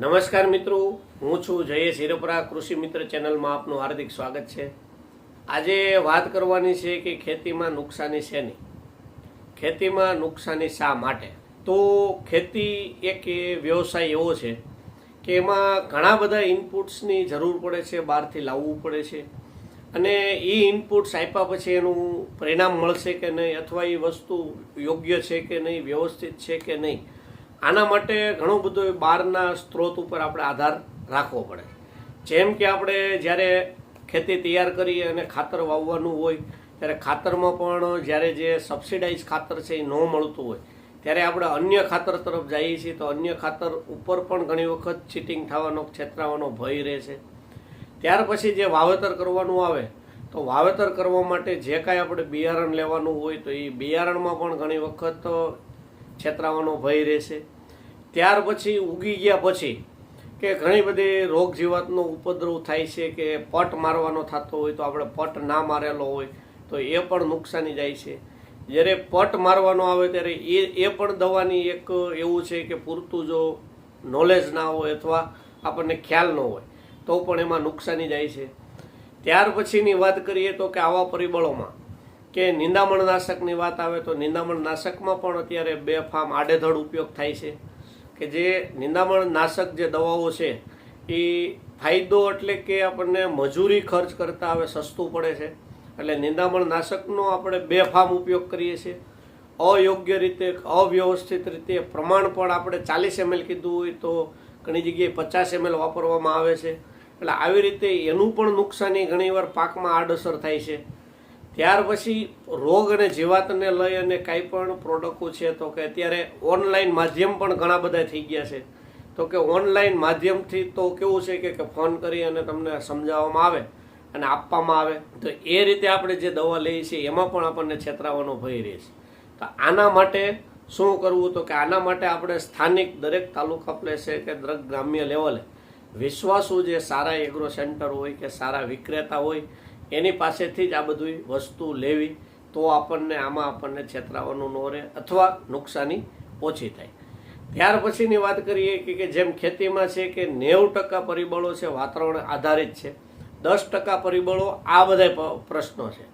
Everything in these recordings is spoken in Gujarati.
નમસ્કાર મિત્રો, હું છું જયેશ હિરોપરા, કૃષિ મિત્ર ચેનલમાં આપનું હાર્દિક સ્વાગત છે. આજે વાત કરવાની છે કે ખેતીમાં નુકસાની શેની ખેતીમાં નુકસાની શા માટે? તો ખેતી એક વ્યવસાય એવો છે કે એમાં ઘણા બધા ઇનપુટ્સની જરૂર પડે છે, બહારથી લાવવું પડે છે. અને એ ઇનપુટ્સ આપ્યા પછી એનું પરિણામ મળશે કે નહીં, અથવા એ વસ્તુ યોગ્ય છે કે નહીં, વ્યવસ્થિત છે કે નહીં આના માટે ઘણું બધું બહારના સ્ત્રોત ઉપર આપણે આધાર રાખવો પડે. જેમ કે આપણે જ્યારે ખેતી તૈયાર કરીએ અને ખાતર વાવવાનું હોય, ત્યારે ખાતરમાં પણ જ્યારે જે સબસિડાઇઝ ખાતર છે એ ન મળતું હોય, ત્યારે આપણે અન્ય ખાતર તરફ જઈએ છીએ તો અન્ય ખાતર ઉપર પણ ઘણી વખત ચીટિંગ થવાનો, છેતરાવાનો ભય રહે છે. ત્યાર પછી જે વાવેતર કરવાનું આવે, તો વાવેતર કરવા માટે જે કાંઈ આપણે બિયારણ લેવાનું હોય તો એ બિયારણમાં પણ ઘણી વખત છેતરાવાનો ભય રહેશે. ત્યાર પછી ઉગી ગયા પછી કે ઘણી બધી રોગ જીવાતનો ઉપદ્રવ થાય છે કે પટ મારવાનો થતો હોય તો આપણે પટ ના મારેલો હોય તો એ પણ નુકસાની જાય છે. જ્યારે પટ મારવાનો આવે ત્યારે એ એ પણ દવાની એક એવું છે કે પૂરતું જો નોલેજ ના હોય અથવા આપણને ખ્યાલ ન હોય તો પણ એમાં નુકસાની જાય છે. ત્યાર પછીની વાત કરીએ તો કે આવા પરિબળોમાં કે નિંદામણ નાશકની વાત આવે તો નિંદામણ નાશકમાં પણ અત્યારે બે ફાર્મ આડેધડ ઉપયોગ થાય છે. કે જે નિંદામણ નાશક જે દવાઓ છે, એ ફાયદો એટલે કે આપણને મજૂરી ખર્ચ કરતાં હવે સસ્તું પડે છે. એટલે નિંદામણ નાશકનો આપણે બે ફાર્મ ઉપયોગ કરીએ છીએ. અયોગ્ય રીતે, અવ્યવસ્થિત રીતે, પ્રમાણ પણ આપણે ચાલીસ એમએલ કીધું હોય તો ઘણી જગ્યાએ પચાસ એમએલ વાપરવામાં આવે છે. એટલે આવી રીતે એનું પણ નુકસાની ઘણીવાર પાકમાં આડઅસર થાય છે. ત્યાર પછી રોગ અને જીવાતને લઈ અને કાંઈ પણ પ્રોડક્ટો છે તો કે અત્યારે ઓનલાઈન માધ્યમ પણ ઘણા બધા થઈ ગયા છે. તો કે ઓનલાઈન માધ્યમથી તો કેવું છે કે ફોન કરી અને તમને સમજાવવામાં આવે અને આપવામાં આવે. તો એ રીતે આપણે જે દવા લઈએ છીએ એમાં પણ આપણને છેતરાવાનો ભય રહે છે. તો આના માટે શું કરવું? તો કે આના માટે આપણે સ્થાનિક દરેક તાલુકા પ્લેસે કે દરેક ગ્રામ્ય લેવલે વિશ્વાસુ જે સારા એગ્રો સેન્ટર હોય કે સારા વિક્રેતા હોય એની પાસેથી જ આ બધી વસ્તુ લેવી તો આપણને આમાં આપણને છેતરાવાનું ન રહે અથવા નુકસાની ઓછી થાય. ત્યાર પછીની વાત કરીએ કે જેમ ખેતીમાં છે કે નેવું ટકા પરિબળો છે વાતાવરણ આધારિત છે, દસ ટકા પરિબળો આ બધા પ્રશ્નો છે.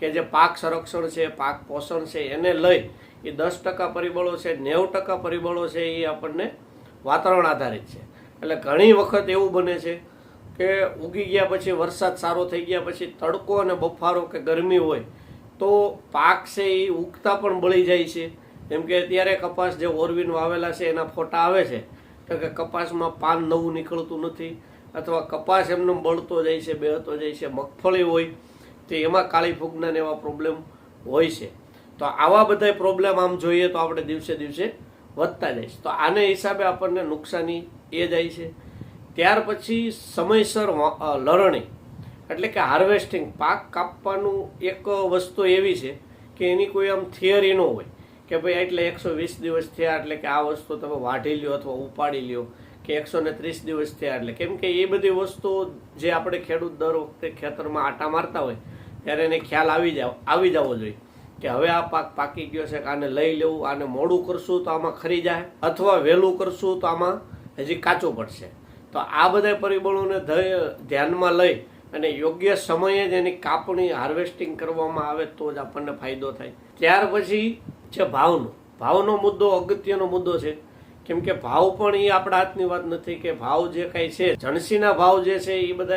કે જે પાક સંરક્ષણ છે, પાક પોષણ છે, એને લઈ એ દસ ટકા પરિબળો છે, નેવું ટકા પરિબળો છે એ આપણને વાતાવરણ આધારિત છે. એટલે ઘણી વખત એવું બને છે કે ઉગી ગયા પછી વરસાદ સારો થઈ ગયા પછી તડકો અને બફારો કે ગરમી હોય, તો પાક છે એ ઉગતા પણ બળી જાય છે. જેમ કે અત્યારે કપાસ જે ઓરવીન વાવેલા છે, એના ફોટા આવે છે. તો કે કપાસમાં પાન નવું નીકળતું નથી અથવા કપાસ એમને બળતો જાય છે, બેહતો જાય છે, મગફળી હોય, તો એમાં કાળી ફૂગનાને એવા પ્રોબ્લેમ હોય છે. તો આવા બધા પ્રોબ્લેમ આમ જોઈએ તો આપણે દિવસે દિવસે વધતા જાય છે. તો આને હિસાબે આપણને નુકસાની એ જાય છે. ત્યાર પછી સમયસર લણણી, એટલે કે હાર્વેસ્ટિંગ, પાક કાપવાનું એક વસ્તુ એવી છે કે એની કોઈ આમ થિયરી ન હોય કે ભાઈ એટલે એકસો વીસ દિવસ થયા એટલે કે આ વસ્તુ તમે વાઢી લ્યો અથવા ઉપાડી લ્યો કે એકસો ને ત્રીસ દિવસ થયા એટલે. કેમ કે એ બધી વસ્તુ જે આપણે ખેડૂત દર વખતે ખેતરમાં આટા મારતા હોય ત્યારે એને ખ્યાલ આવી જાવ, આવી જવો જોઈએ કે હવે આ પાક પાકી ગયો છે કે આને લઈ લેવું, આને મોડું કરશું તો આમાં ખરી જાય અથવા વહેલું કરશું તો આમાં હજી કાચું પડશે. તો આ બધા પરિબળોને ધ્યાનમાં લઈ અને યોગ્ય સમયે જ એની કાપણી, હાર્વેસ્ટિંગ કરવામાં આવે તો જ આપણને ફાયદો થાય. ત્યાર પછી છે ભાવનો. ભાવનો મુદ્દો અગત્યનો મુદ્દો છે. કેમ કે ભાવ પણ એ આપણા હાથની વાત નથી કે ભાવ જે કાંઈ છે, જણસીના ભાવ જે છે એ બધા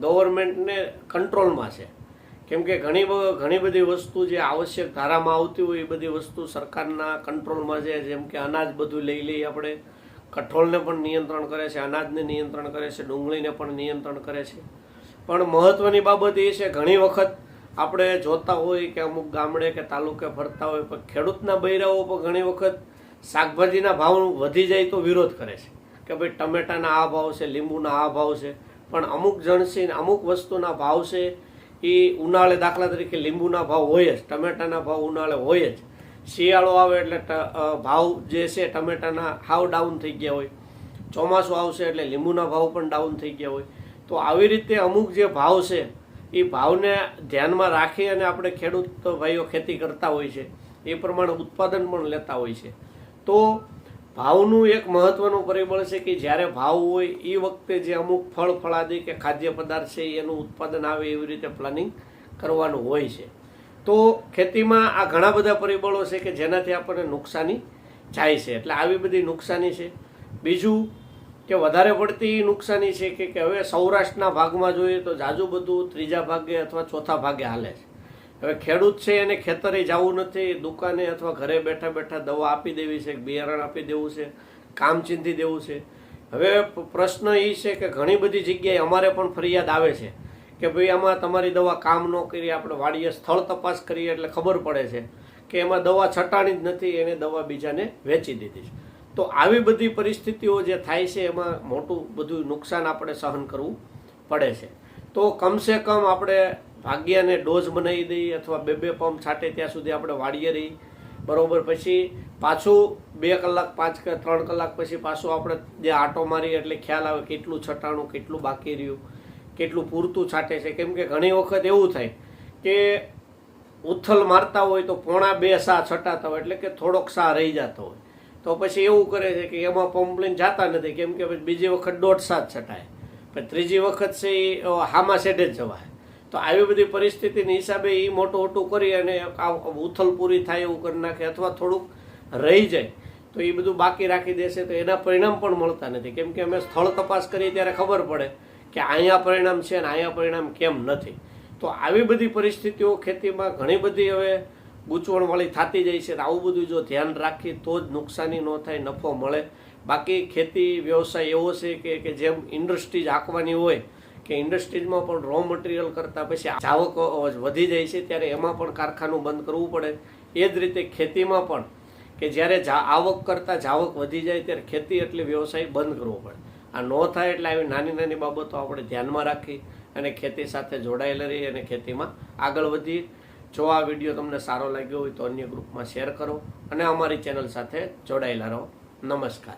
ગવર્મેન્ટને કંટ્રોલમાં છે. કેમ કે ઘણી ઘણી બધી વસ્તુ જે આવશ્યક ધારામાં આવતી હોય એ બધી વસ્તુ સરકારના કંટ્રોલમાં છે. જેમ કે અનાજ બધું લઈ લઈ આપણે. કઠોળને પણ નિયંત્રણ કરે છે, અનાજને નિયંત્રણ કરે છે, ડુંગળીને પણ નિયંત્રણ કરે છે. પણ મહત્વની બાબત એ છે, ઘણી વખત આપણે જોતા હોય કે અમુક ગામડે કે તાલુકે ફરતા હોય, પણ ખેડૂતના બૈરાઓ પણ ઘણી વખત શાકભાજીના ભાવ વધી જાય તો વિરોધ કરે છે. કે ભાઈ ટમેટાના આ ભાવ છે, લીંબુના આ ભાવ છે. પણ અમુક જણસી અમુક વસ્તુના ભાવ છે, એ ઉનાળે દાખલા તરીકે લીંબુના ભાવ હોય જ, ટમેટાના ભાવ ઉનાળે હોય જ. શિયાળો આવે એટલે ભાવ જે છે ટમેટાના હાવ ડાઉન થઈ ગયા હોય. ચોમાસું આવશે એટલે લીંબુના ભાવ પણ ડાઉન થઈ ગયા હોય. તો આવી રીતે અમુક જે ભાવ છે, એ ભાવને ધ્યાનમાં રાખી અને આપણે ખેડૂત ભાઈઓ ખેતી કરતા હોય છે, એ પ્રમાણે ઉત્પાદન પણ લેતા હોય છે. તો ભાવનું એક મહત્વનું પરિબળ છે કે જ્યારે ભાવ હોય, એ વખતે જે અમુક ફળ ફળાદી કે ખાદ્ય પદાર્થ છે, એનું ઉત્પાદન આવે એવી રીતે પ્લાનિંગ કરવાનું હોય છે. તો ખેતીમાં આ ઘણા બધા પરિબળો છે કે જેનાથી આપણને નુકસાની જાય છે. એટલે આવી બધી નુકસાની છે. બીજું કે વધારે પડતી નુકસાની છે કે કે હવે સૌરાષ્ટ્રના ભાગમાં જોઈએ તો જાજુ બધું ત્રીજા ભાગે અથવા ચોથા ભાગે હાલે છે. હવે ખેડૂત છે એને ખેતરે જવું નથી, દુકાને અથવા ઘરે બેઠા બેઠા દવા આપી દેવી છે, બિયારણ આપી દેવું છે, કામ ચીંધી દેવું છે. હવે પ્રશ્ન એ છે કે ઘણી બધી જગ્યાએ અમારે પણ ફરિયાદ આવે છે. કે ભાઈ આમાં તમારી દવા કામ ન કરી, આપણે વાડીએ સ્થળ તપાસ કરીએ એટલે ખબર પડે છે કે એમાં દવા છટાણી જ નથી, એને દવા બીજાને વેચી દીધી છે. તો આવી બધી પરિસ્થિતિઓ જે થાય છે, એમાં મોટું બધું નુકસાન આપણે સહન કરવું પડે છે. તો કમસે કમ આપણે ભાગ્યાને ડોઝ બનાવી દઈએ અથવા બે બે પંપ છાંટે ત્યાં સુધી આપણે વાળીએ રહી બરાબર, પછી પાછું બે કલાક, પાંચ કે, ત્રણ કલાક પછી પાછું આપણે જે આટો મારીએ એટલે ખ્યાલ આવે કેટલું છટાણું, કેટલું બાકી રહ્યું. કેટલું પૂરતું છાંટે છે. કેમ કે ઘણી વખત એવું થાય કે ઉથલ મારતા હોય તો પોણા બે સા છટાતા હોય, એટલે કે થોડોક સા રહી જતો હોય. તો પછી એવું કરે છે કે એમાં પંપ જાતા નથી. કેમ કે બીજી વખત દોઢ સાત છટાય. પછી ત્રીજી વખત છે એ હામાં સેડે જ જવાય. તો આવી બધી પરિસ્થિતિની હિસાબે એ મોટું મોટું કરી અને ઉથલ પૂરી થાય એવું કરી નાખે અથવા થોડુંક રહી જાય. તો એ બધું બાકી રાખી દેશે તો એના પરિણામ પણ મળતા નથી. કેમ કે અમે સ્થળ તપાસ કરીએ ત્યારે ખબર પડે કે અહીંયા પરિણામ છે અને અહીંયા પરિણામ કેમ નથી? તો આવી બધી પરિસ્થિતિઓ ખેતીમાં ઘણી બધી હવે ગૂંચવણવાળી થતી જાય છે આવું બધું જો ધ્યાન રાખી તો જ નુકસાની ન થાય, નફો મળે. બાકી ખેતી વ્યવસાય એવો છે કે કે જેમ ઇન્ડસ્ટ્રીઝ આંકવાની હોય, કે ઇન્ડસ્ટ્રીઝમાં પણ રો મટીરિયલ કરતાં પછી આવક વધી જાય છે, ત્યારે એમાં પણ કારખાનું બંધ કરવું પડે. એ જ રીતે ખેતીમાં પણ, કે જ્યારે આવક કરતાં જાવક વધી જાય, ત્યારે ખેતી એટલે વ્યવસાય બંધ કરવો પડે. આ ન થાય એટલે આવી નાની નાની બાબતો આપણે ધ્યાનમાં રાખી અને ખેતી સાથે જોડાયેલા રહી અને ખેતીમાં આગળ વધીએ. જો આ વીડિયો તમને સારો લાગ્યો હોય તો અન્ય ગ્રુપમાં શેર કરો અને અમારી ચેનલ સાથે જોડાયેલા રહો. નમસ્કાર.